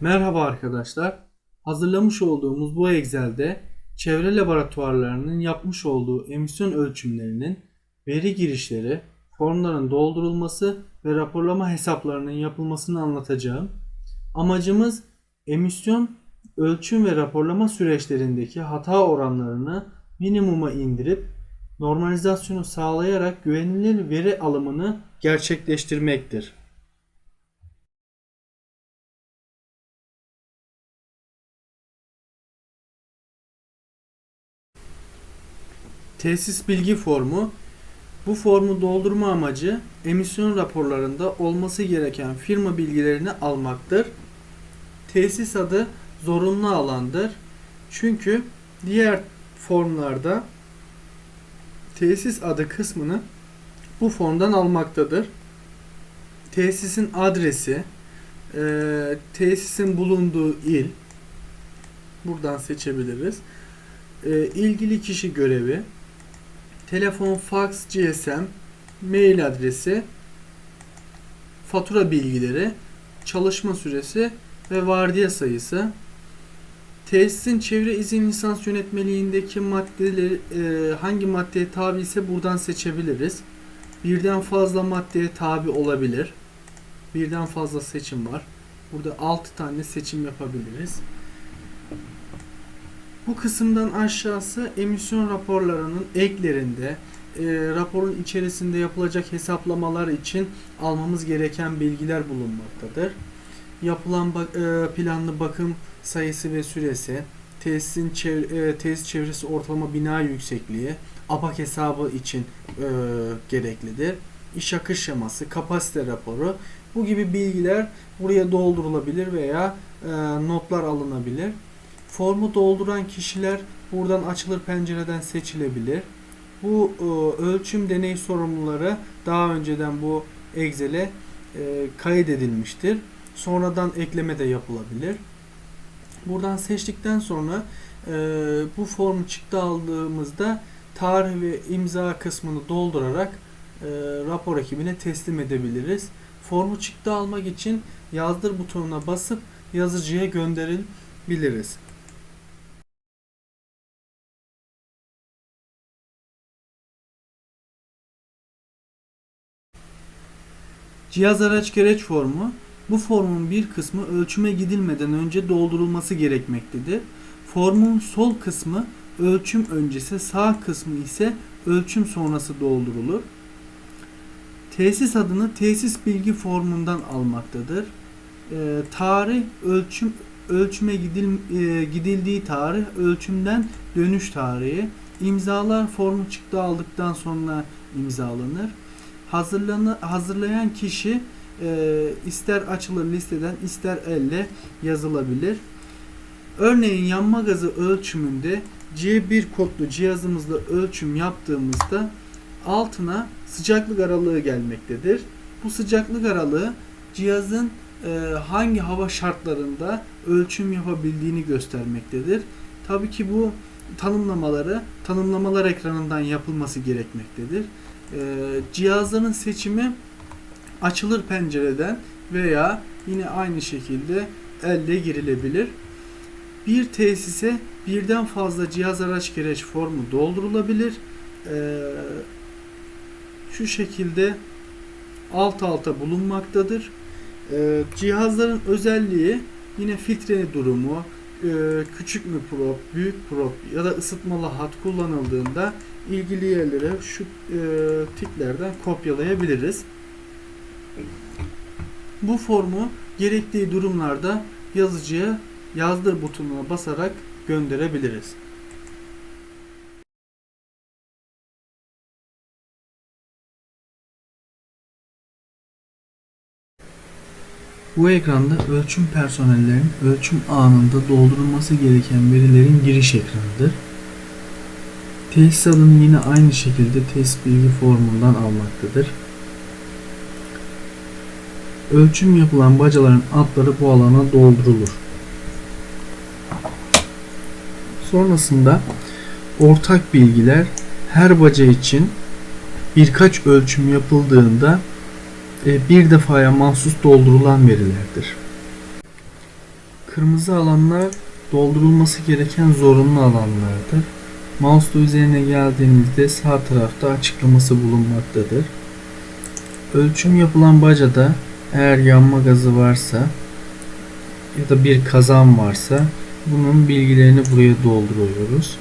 Merhaba arkadaşlar. Hazırlamış olduğumuz bu Excel'de çevre laboratuvarlarının yapmış olduğu emisyon ölçümlerinin veri girişleri, formların doldurulması ve raporlama hesaplarının yapılmasını anlatacağım. Amacımız emisyon ölçüm ve raporlama süreçlerindeki hata oranlarını minimuma indirip normalizasyonu sağlayarak güvenilir veri alımını gerçekleştirmektir. Tesis bilgi formu bu formu doldurma amacı emisyon raporlarında olması gereken firma bilgilerini almaktır. Tesis adı zorunlu alandır. Çünkü diğer formlarda tesis adı kısmını bu formdan almaktadır. Tesisin adresi, eee, tesisin bulunduğu il, buradan seçebiliriz. Eee, ilgili kişi görevi, telefon, fax, GSM, mail adresi, fatura bilgileri, çalışma süresi ve vardiya sayısı. Tesisin çevre izin lisans yönetmeliğindeki maddeleri e, hangi maddeye tabi ise buradan seçebiliriz. Birden fazla maddeye tabi olabilir. Birden fazla seçim var. Burada 6 tane seçim yapabiliriz. Bu kısımdan aşağısı emisyon raporlarının eklerinde e, raporun içerisinde yapılacak hesaplamalar için almamız gereken bilgiler bulunmaktadır. Yapılan ba- e, planlı bakım sayısı ve süresi, tesisin çev- e, tesis çevresi ortalama bina yüksekliği, APAK hesabı için e, gereklidir. İş akış şeması, kapasite raporu bu gibi bilgiler buraya doldurulabilir veya e, notlar alınabilir. Formu dolduran kişiler buradan açılır pencereden seçilebilir. Bu e, ölçüm deney sorumluları daha önceden bu Excel'e e, kaydedilmiştir. Sonradan ekleme de yapılabilir. Buradan seçtikten sonra e, bu formu çıktı aldığımızda tarih ve imza kısmını doldurarak e, rapor ekibine teslim edebiliriz. Formu çıktı almak için yazdır butonuna basıp yazıcıya gönderebiliriz. Cihaz araç gereç formu bu formun bir kısmı ölçüme gidilmeden önce doldurulması gerekmektedir. Formun sol kısmı ölçüm öncesi, sağ kısmı ise ölçüm sonrası doldurulur. Tesis adını tesis bilgi formundan almaktadır. Ee, tarih ölçüm ölçüme gidil, e, gidildiği tarih ölçümden dönüş tarihi. İmzalar formu çıktı aldıktan sonra imzalanır. Hazırlanı, hazırlayan kişi e, ister açılır listeden ister elle yazılabilir. Örneğin yanma gazı ölçümünde C1 kodlu cihazımızla ölçüm yaptığımızda altına sıcaklık aralığı gelmektedir. Bu sıcaklık aralığı cihazın e, hangi hava şartlarında ölçüm yapabildiğini göstermektedir. Tabii ki bu tanımlamaları tanımlamalar ekranından yapılması gerekmektedir. E, cihazların seçimi açılır pencereden veya yine aynı şekilde elle girilebilir. Bir tesise birden fazla cihaz araç gereç formu doldurulabilir. Ee, şu şekilde alt alta bulunmaktadır. Ee, cihazların özelliği yine filtre durumu, e, küçük mü prop, büyük prop ya da ısıtmalı hat kullanıldığında ilgili yerlere şu e, tiklerden kopyalayabiliriz. Bu formu gerektiği durumlarda yazıcıya yazdır butonuna basarak gönderebiliriz. Bu ekranda ölçüm personellerin ölçüm anında doldurulması gereken verilerin giriş ekranıdır. Tesis adını yine aynı şekilde tesis bilgi formundan almaktadır. Ölçüm yapılan bacaların adları bu alana doldurulur. Sonrasında ortak bilgiler her baca için birkaç ölçüm yapıldığında e, bir defaya mahsus doldurulan verilerdir. Kırmızı alanlar doldurulması gereken zorunlu alanlardır. Mouse'la üzerine geldiğimizde sağ tarafta açıklaması bulunmaktadır. Ölçüm yapılan bacada eğer yanma gazı varsa ya da bir kazan varsa bunun bilgilerini buraya dolduruyoruz.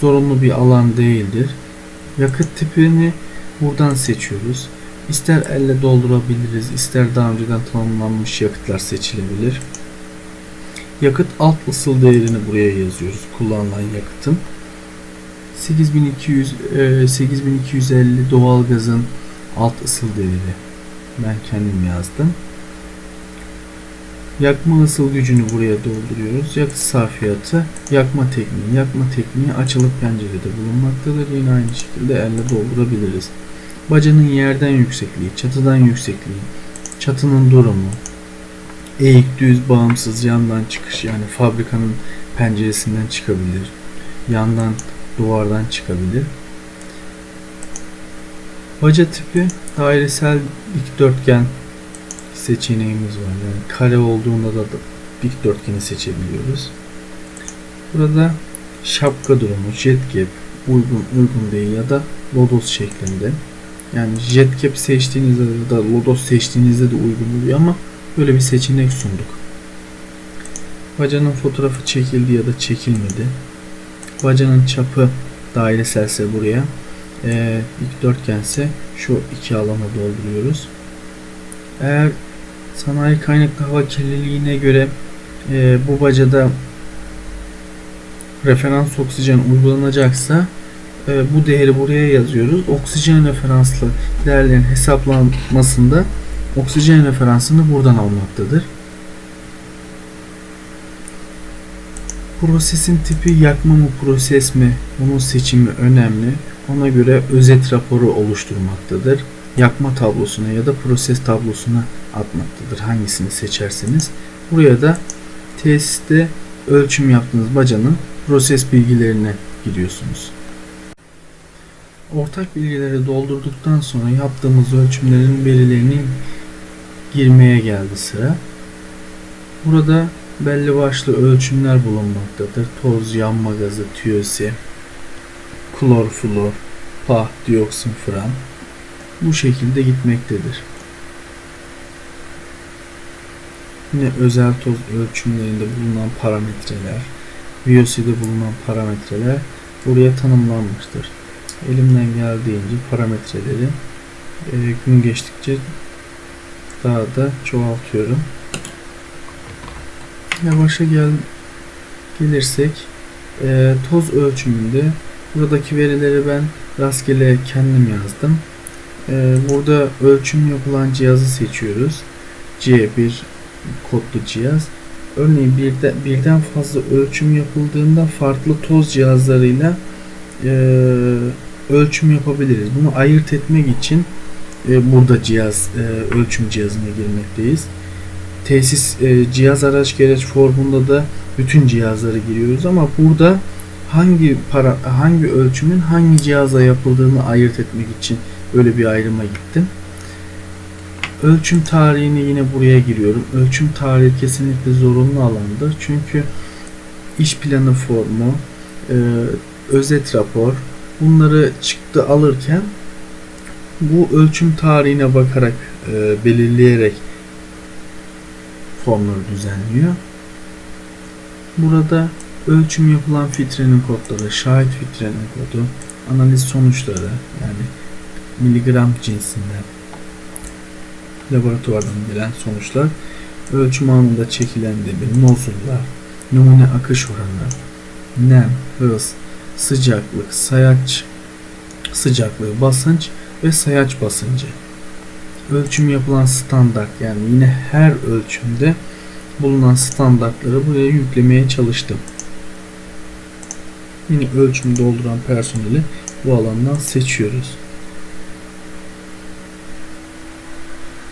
Zorunlu bir alan değildir. Yakıt tipini buradan seçiyoruz. İster elle doldurabiliriz, ister daha önceden tanımlanmış yakıtlar seçilebilir. Yakıt alt ısıl değerini buraya yazıyoruz. Kullanılan yakıtın. 8200 e, 8250 doğalgazın alt ısıl değeri. Ben kendim yazdım. Yakma ısıl gücünü buraya dolduruyoruz. Yakıt sarfiyatı, yakma tekniği. Yakma tekniği açılıp pencerede bulunmaktadır. Yine aynı şekilde elle doldurabiliriz. Bacanın yerden yüksekliği, çatıdan yüksekliği, çatının durumu, eğik düz bağımsız yandan çıkış yani fabrikanın penceresinden çıkabilir. Yandan duvardan çıkabilir. Baca tipi dairesel dikdörtgen seçeneğimiz var. Yani kare olduğunda da dikdörtgeni seçebiliyoruz. Burada şapka durumu, jet gap, uygun uygun değil ya da lodos şeklinde. Yani jet cap seçtiğinizde ya da lodos seçtiğinizde de uygun oluyor ama böyle bir seçenek sunduk. Bacanın fotoğrafı çekildi ya da çekilmedi. Bacanın çapı daireselse buraya, e, dikdörtgense şu iki alana dolduruyoruz. Eğer sanayi kaynaklı hava kirliliğine göre e, bu bacada referans oksijen uygulanacaksa e, bu değeri buraya yazıyoruz. Oksijen referanslı değerlerin hesaplanmasında oksijen referansını buradan almaktadır. Prosesin tipi yakma mı proses mi? Bunun seçimi önemli. Ona göre özet raporu oluşturmaktadır. Yakma tablosuna ya da proses tablosuna atmaktadır. Hangisini seçerseniz. Buraya da tesiste ölçüm yaptığınız bacanın proses bilgilerine giriyorsunuz. Ortak bilgileri doldurduktan sonra yaptığımız ölçümlerin verilerini girmeye geldi sıra. Burada belli başlı ölçümler bulunmaktadır. Toz, yanma gazı, tiyösi, klor, flor, pah, dioksin, fran bu şekilde gitmektedir. Yine özel toz ölçümlerinde bulunan parametreler, VOC'de bulunan parametreler buraya tanımlanmıştır. Elimden geldiğince parametreleri e, gün geçtikçe daha da çoğaltıyorum. Yavaşa gel gelirsek e, toz ölçümünde buradaki verileri ben rastgele kendim yazdım. E, burada ölçüm yapılan cihazı seçiyoruz. C1 kodlu cihaz. Örneğin birde, birden fazla ölçüm yapıldığında farklı toz cihazlarıyla e, ölçüm yapabiliriz. Bunu ayırt etmek için e, burada cihaz e, ölçüm cihazına girmekteyiz. Tesis e, cihaz araç gereç formunda da bütün cihazları giriyoruz ama burada hangi para hangi ölçümün hangi cihaza yapıldığını ayırt etmek için böyle bir ayrıma gittim. Ölçüm tarihini yine buraya giriyorum. Ölçüm tarihi kesinlikle zorunlu alandır. Çünkü iş planı formu, e, özet rapor bunları çıktı alırken bu ölçüm tarihine bakarak e, belirleyerek formları düzenliyor. Burada ölçüm yapılan filtrenin kodları, şahit filtrenin kodu, analiz sonuçları yani miligram cinsinden laboratuvardan gelen sonuçlar, ölçüm anında çekilen debi, nozullar, numune akış oranı, nem, hız, sıcaklık, sayaç sıcaklığı, basınç ve sayaç basıncı. Ölçüm yapılan standart yani yine her ölçümde bulunan standartları buraya yüklemeye çalıştım. Yine ölçüm dolduran personeli bu alandan seçiyoruz.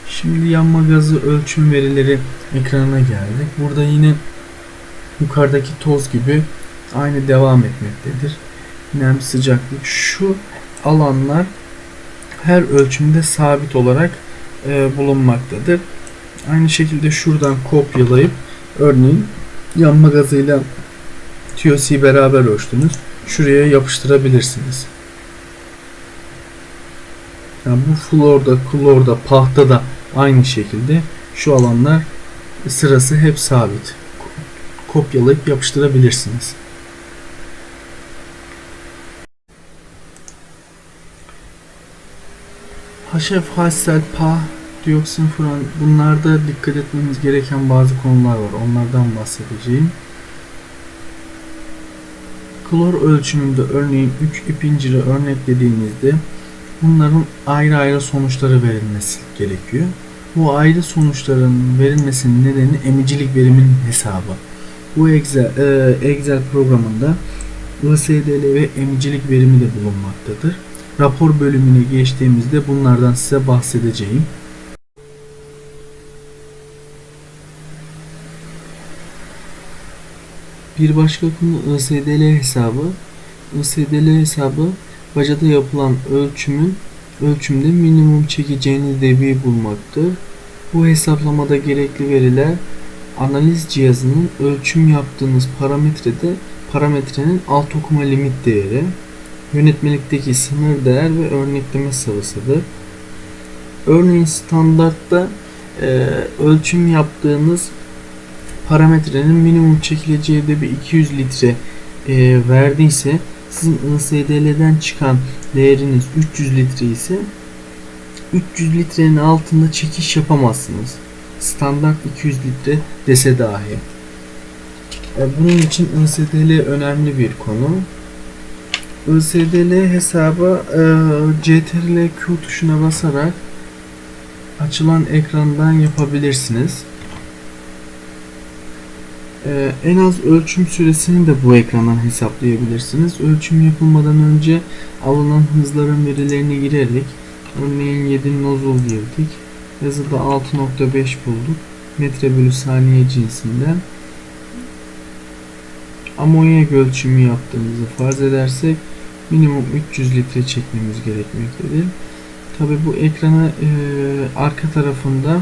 Şimdi yanma gazı ölçüm verileri ekranına geldik. Burada yine yukarıdaki toz gibi aynı devam etmektedir. Nem, sıcaklık şu alanlar her ölçümde sabit olarak e, bulunmaktadır. Aynı şekilde şuradan kopyalayıp örneğin yanma gazıyla TOC beraber ölçtünüz. Şuraya yapıştırabilirsiniz. Yani bu florda, klorda, pahta da aynı şekilde şu alanlar sırası hep sabit. Kopyalayıp yapıştırabilirsiniz. HF, Hassel, PA, dioksin, furan bunlarda dikkat etmemiz gereken bazı konular var. Onlardan bahsedeceğim. Klor ölçümünde örneğin 3 ipinciri örneklediğimizde bunların ayrı ayrı sonuçları verilmesi gerekiyor. Bu ayrı sonuçların verilmesinin nedeni emicilik veriminin hesabı. Bu Excel, e, Excel programında ISDL ve emicilik verimi de bulunmaktadır. Rapor bölümüne geçtiğimizde bunlardan size bahsedeceğim. Bir başka konu ISDL hesabı. ISDL hesabı bacada yapılan ölçümün ölçümde minimum çekeceğiniz debiyi bulmaktır. Bu hesaplamada gerekli veriler analiz cihazının ölçüm yaptığınız parametrede parametrenin alt okuma limit değeri, yönetmelikteki sınır değer ve örnekleme sayısıdır. Örneğin standartta e, ölçüm yaptığınız parametrenin minimum çekileceği de bir 200 litre e, verdiyse sizin ISDL'den çıkan değeriniz 300 litre ise 300 litrenin altında çekiş yapamazsınız. Standart 200 litre dese dahi. E, bunun için ISDL önemli bir konu. ISDL hesabı e, CTRL Q tuşuna basarak açılan ekrandan yapabilirsiniz. Ee, en az ölçüm süresini de bu ekrandan hesaplayabilirsiniz. Ölçüm yapılmadan önce alınan hızların verilerini girerek örneğin 7 nozul girdik. Yazıda 6.5 bulduk. Metre bölü saniye cinsinden. Amonyak ölçümü yaptığımızı farz edersek minimum 300 litre çekmemiz gerekmektedir. Tabi bu ekrana e, arka tarafında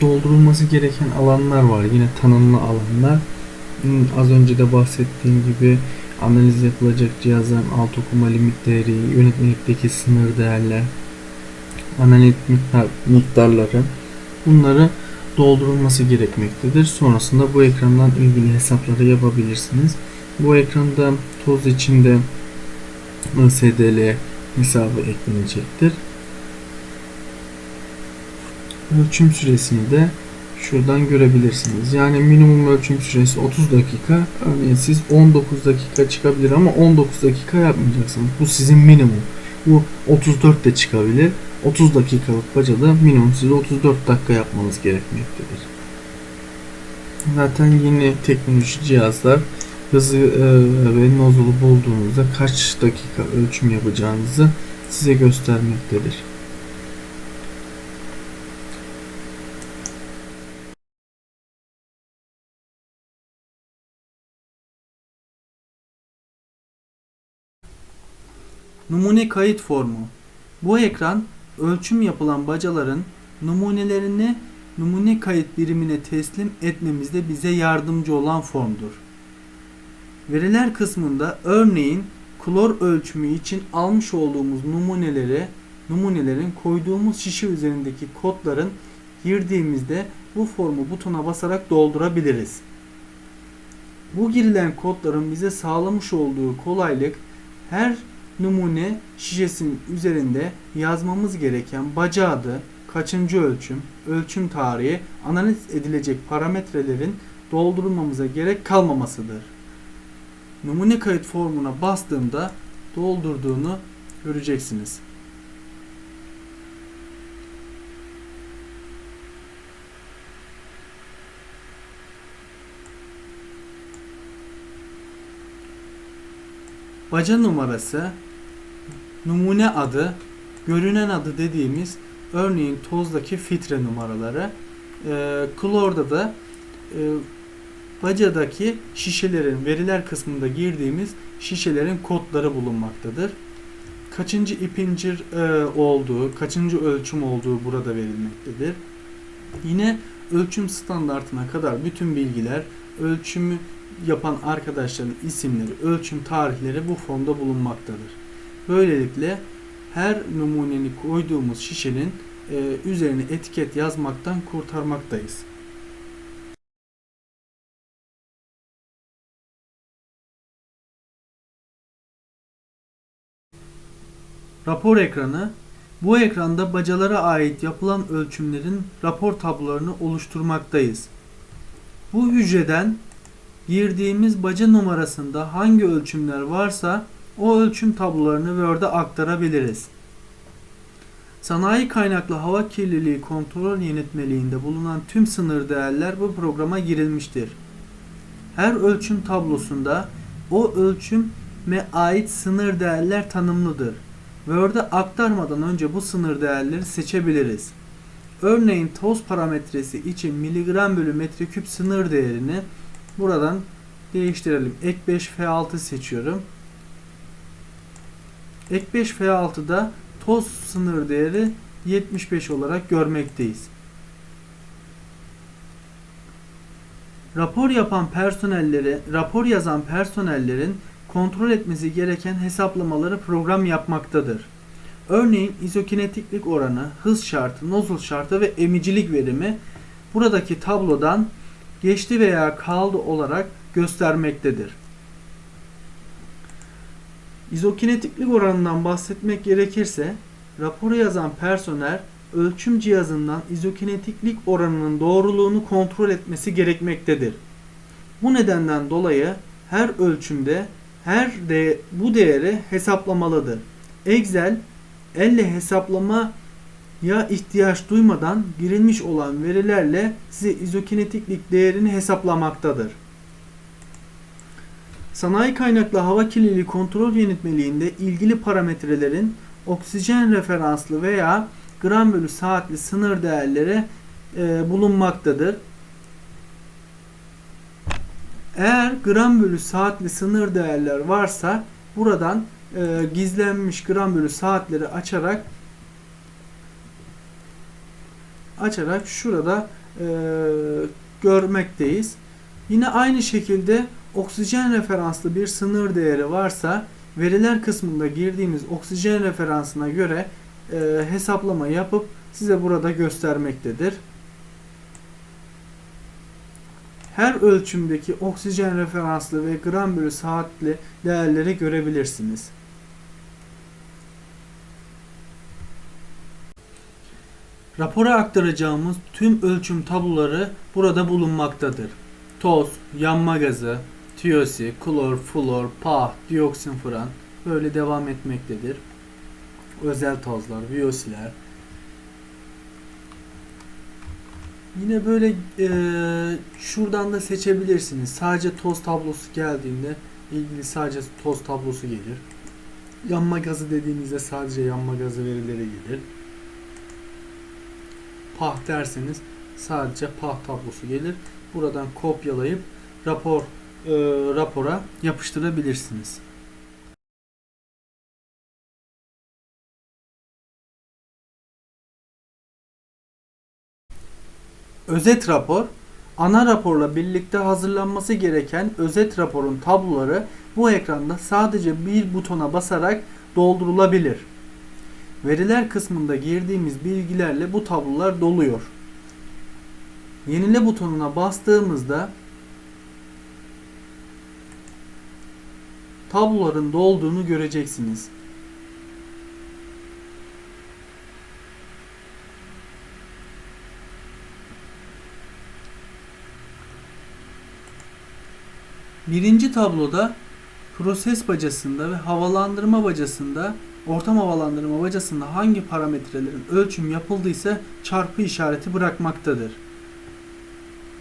doldurulması gereken alanlar var. Yine tanımlı alanlar. Hmm, Az önce de bahsettiğim gibi analiz yapılacak cihazların alt okuma limit değeri, yönetmelikteki sınır değerler, analiz miktar, miktarları bunları doldurulması gerekmektedir. Sonrasında bu ekrandan ilgili hesapları yapabilirsiniz. Bu ekranda toz içinde SDL hesabı eklenecektir. Ölçüm süresini de şuradan görebilirsiniz. Yani minimum ölçüm süresi 30 dakika. Örneğin siz 19 dakika çıkabilir ama 19 dakika yapmayacaksınız. Bu sizin minimum. Bu 34 de çıkabilir. 30 dakikalık bacada minimum size 34 dakika yapmanız gerekmektedir. Zaten yeni teknoloji cihazlar hızı e, ve nozulu bulduğunuzda kaç dakika ölçüm yapacağınızı size göstermektedir. Numune kayıt formu. Bu ekran ölçüm yapılan bacaların numunelerini numune kayıt birimine teslim etmemizde bize yardımcı olan formdur. Veriler kısmında örneğin klor ölçümü için almış olduğumuz numuneleri numunelerin koyduğumuz şişe üzerindeki kodların girdiğimizde bu formu butona basarak doldurabiliriz. Bu girilen kodların bize sağlamış olduğu kolaylık her numune şişesinin üzerinde yazmamız gereken baca adı, kaçıncı ölçüm, ölçüm tarihi, analiz edilecek parametrelerin doldurulmamıza gerek kalmamasıdır. Numune kayıt formuna bastığımda doldurduğunu göreceksiniz. Baca numarası, numune adı, görünen adı dediğimiz örneğin tozdaki filtre numaraları, e, klorda da e, bacadaki şişelerin veriler kısmında girdiğimiz şişelerin kodları bulunmaktadır. Kaçıncı ipincir e, olduğu, kaçıncı ölçüm olduğu burada verilmektedir. Yine ölçüm standartına kadar bütün bilgiler ölçümü yapan arkadaşların isimleri, ölçüm tarihleri bu formda bulunmaktadır. Böylelikle her numuneni koyduğumuz şişenin e, üzerine etiket yazmaktan kurtarmaktayız. Rapor ekranı bu ekranda bacalara ait yapılan ölçümlerin rapor tablolarını oluşturmaktayız. Bu hücreden girdiğimiz baca numarasında hangi ölçümler varsa o ölçüm tablolarını Word'e aktarabiliriz. Sanayi kaynaklı hava kirliliği kontrol yönetmeliğinde bulunan tüm sınır değerler bu programa girilmiştir. Her ölçüm tablosunda o ölçüme ait sınır değerler tanımlıdır. Word'e aktarmadan önce bu sınır değerleri seçebiliriz. Örneğin toz parametresi için miligram bölü metreküp sınır değerini buradan değiştirelim. Ek 5 F6 seçiyorum. Ek 5 F6'da toz sınır değeri 75 olarak görmekteyiz. Rapor yapan personelleri, rapor yazan personellerin kontrol etmesi gereken hesaplamaları program yapmaktadır. Örneğin izokinetiklik oranı, hız şartı, nozul şartı ve emicilik verimi buradaki tablodan geçti veya kaldı olarak göstermektedir. İzokinetiklik oranından bahsetmek gerekirse raporu yazan personel ölçüm cihazından izokinetiklik oranının doğruluğunu kontrol etmesi gerekmektedir. Bu nedenden dolayı her ölçümde her de bu değeri hesaplamalıdır. Excel elle hesaplamaya ihtiyaç duymadan girilmiş olan verilerle size izokinetiklik değerini hesaplamaktadır. Sanayi kaynaklı hava kirliliği kontrol yönetmeliğinde ilgili parametrelerin oksijen referanslı veya gram bölü saatli sınır değerleri e, bulunmaktadır. Eğer gram bölü saatli sınır değerler varsa buradan e, gizlenmiş gram bölü saatleri açarak açarak şurada e, görmekteyiz. Yine aynı şekilde oksijen referanslı bir sınır değeri varsa veriler kısmında girdiğimiz oksijen referansına göre e, hesaplama yapıp size burada göstermektedir. Her ölçümdeki oksijen referanslı ve gram bölü saatli değerleri görebilirsiniz. Rapora aktaracağımız tüm ölçüm tabloları burada bulunmaktadır. Toz, yanma gazı, TOC, klor, flor, pah, dioksin furan böyle devam etmektedir. Özel tozlar, VOC'ler. Yine böyle e, şuradan da seçebilirsiniz. Sadece toz tablosu geldiğinde ilgili sadece toz tablosu gelir. Yanma gazı dediğinizde sadece yanma gazı verileri gelir. Pah derseniz sadece pah tablosu gelir. Buradan kopyalayıp rapor e, rapora yapıştırabilirsiniz. Özet rapor, ana raporla birlikte hazırlanması gereken özet raporun tabloları bu ekranda sadece bir butona basarak doldurulabilir. Veriler kısmında girdiğimiz bilgilerle bu tablolar doluyor. Yenile butonuna bastığımızda tabloların dolduğunu göreceksiniz. Birinci tabloda proses bacasında ve havalandırma bacasında ortam havalandırma bacasında hangi parametrelerin ölçüm yapıldıysa çarpı işareti bırakmaktadır.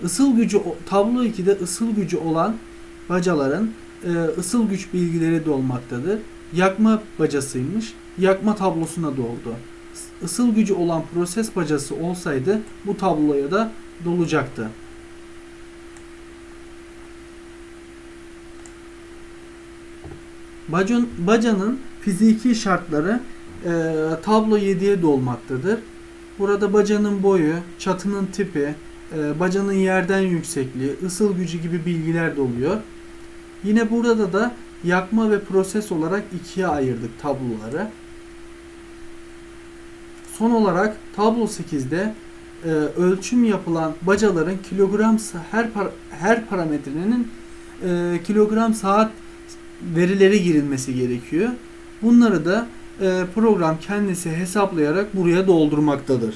Isıl gücü tablo 2'de ısıl gücü olan bacaların ısıl güç bilgileri dolmaktadır. Yakma bacasıymış. Yakma tablosuna doldu. Isıl gücü olan proses bacası olsaydı bu tabloya da dolacaktı. Bacon, bacanın fiziki şartları e, tablo 7'ye dolmaktadır. Burada bacanın boyu, çatının tipi, e, bacanın yerden yüksekliği, ısıl gücü gibi bilgiler de oluyor. Yine burada da yakma ve proses olarak ikiye ayırdık tabloları. Son olarak tablo 8'de e, ölçüm yapılan bacaların kilogram her par- her parametrenin e, kilogram saat verileri girilmesi gerekiyor. Bunları da e, program kendisi hesaplayarak buraya doldurmaktadır.